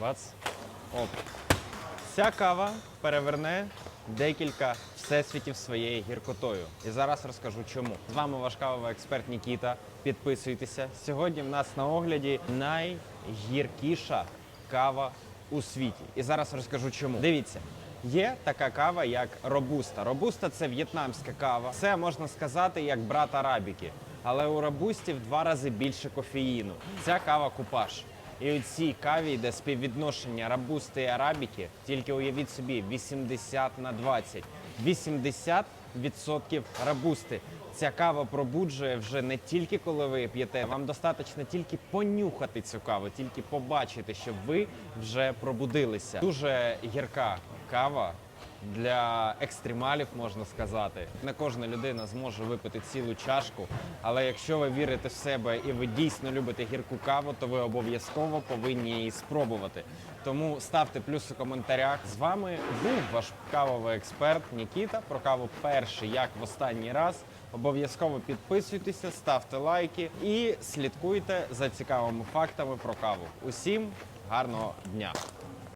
Бац. Оп. Ця кава переверне декілька всесвітів своєю гіркотою. І зараз розкажу чому. З вами ваш кавовий експерт Нікіта. Підписуйтеся. Сьогодні в нас на огляді найгіркіша кава у світі. І зараз розкажу чому. Дивіться. Є така кава, як робуста. Робуста це в'єтнамська кава. Це можна сказати як брат арабіки. Але у робусті в два рази більше кофеїну. Ця кава купаж. І у цій каві йде співвідношення рабусти і арабіки. Тільки уявіть собі 80 на 20. 80% рабусти. Ця кава пробуджує вже не тільки коли ви п'єте. Вам достатньо тільки понюхати цю каву, тільки побачити, що ви вже пробудилися. Дуже гірка кава. Для екстремалів можна сказати, не кожна людина зможе випити цілу чашку. Але якщо ви вірите в себе і ви дійсно любите гірку каву, то ви обов'язково повинні її спробувати. Тому ставте плюс у коментарях. З вами був ваш кавовий експерт Нікіта. Про каву перший, як в останній раз. Обов'язково підписуйтеся, ставте лайки і слідкуйте за цікавими фактами про каву. Усім гарного дня!